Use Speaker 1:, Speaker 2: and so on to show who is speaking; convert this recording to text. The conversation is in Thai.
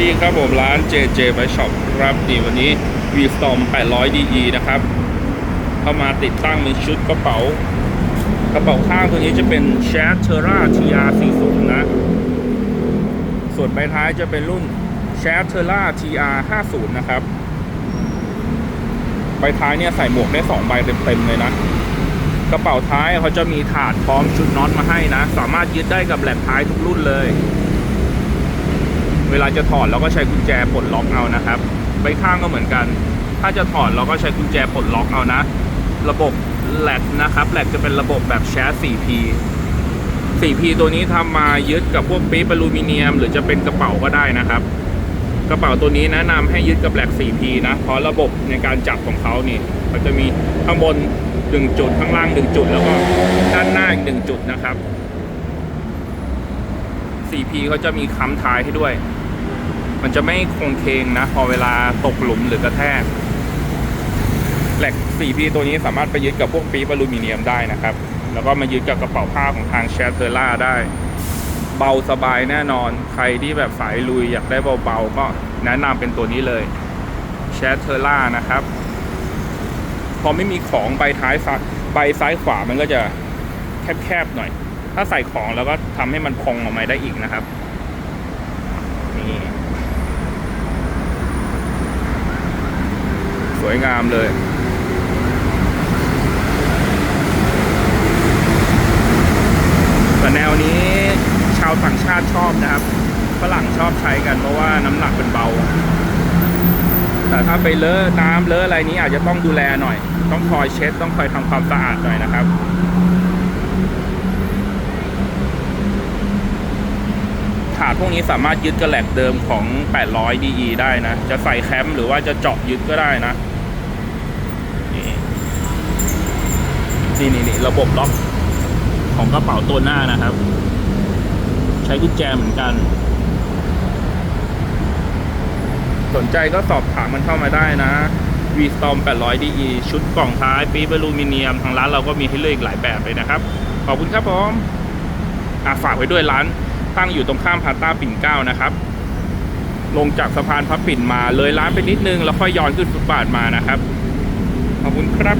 Speaker 1: ดีครับผมร้าน JJ b i Shop ครับนี่วันนี้ V Storm 800 DE นะครับ เข้ามาติดตั้งเป็นชุดกระเป๋ากระเป๋าข้างตัวนี้จะเป็น c h a t e r a TR40 นะ ส่วนใบท้ายจะเป็นรุ่น c h a t e r a TR50 นะครับ ใบท้ายเนี่ยใส่หมวกได้ 2 ใบเต็มๆเลยนะ กระเป๋าท้ายเขาจะมีถาดพร้อมชุดน็อตมาให้นะ สามารถยึดได้กับแหลกท้ายทุกรุ่นเลย เวลาจะถอดเราก็ใช้กุญแจปลดล็อกเอานะครับใบข้างก็เหมือนกัน ถ้าจะถอดเราก็ใช้กุญแจปลดล็อกเอานะ ระบบแหลกนะครับแหลกจะเป็นระบบแบบแชส 4P 4P ตัวนี้ทำมายึดกับพวกปี๊บอลูมิเนียม หรือจะเป็นกระเป๋าก็ได้นะครับ กระเป๋าตัวนี้แนะนำให้ยึดกับแหลก 4P นะ เพราะระบบในการจับของเขานี่เขาจะมีข้างบนหนึ่งจุดข้างล่างหนึ่งจุดแล้วก็ด้านหน้าอีกหนึ่งจุดนะครับ 4P เขาจะมีค้ำท้ายให้ด้วย มันจะไม่คงเคงนะ พอเวลาตกหลุมหรือกระแทกแหลก 4P ตัวนี้สามารถไปยึดกับพวกปี๊บอลูมิเนียมได้นะครับ แล้วก็มายึดกับกระเป๋าผ้าของทางแชทเทอร่าได้ เบาสบายแน่นอน ใครที่แบบสายลุยอยากได้เบาๆ ก็แนะนำเป็นตัวนี้เลยแชทเทอร่านะครับ พอไม่มีของใบท้ายซ้ายใบซ้ายขวามันก็จะแคบๆหน่อย ถ้าใส่ของแล้วก็ทำให้มันพองออกมาได้อีกนะครับนี่ วยงามเลยแต่แนวนี้ชาวต่างชาติชอบนะครับฝรั่งชอบใช้กันเพราะว่าน้ำหนักเป็นเบา แต่ถ้าไปเลอะน้ำเลอะอะไรนี้อาจจะต้องดูแลหน่อย ต้องคอยเช็ด ต้องคอยทำความสะอาดหน่อยนะครับถาดพวกนี้สามารถยึดกระแหลกเดิมของ 800 DE ได้นะ จะใส่แคมป์หรือว่าจะเจาะยึดก็ได้นะ นี่นี่นี่ระบบล็อกของกระเป๋าตัวหน้านะครับ ใช้กุญแจเหมือนกัน สนใจก็สอบถามมันเข้ามาได้นะ V Storm 800 DE ชุดกล่องท้ายปี๊บอลูมิเนียม ทางร้านเราก็มีให้เลือกอีกหลายแบบเลยนะครับ ขอบคุณครับผมอะฝากไว้ด้วยร้าน ตั้งอยู่ตรงข้ามพาต้าปิ่นเก้านะครับ ลงจากสะพานพระปิ่นมาเลยร้านไปนิดนึง แล้วค่อยย้อนขึ้นฟุตบาทมานะครับ ขอบคุณครับ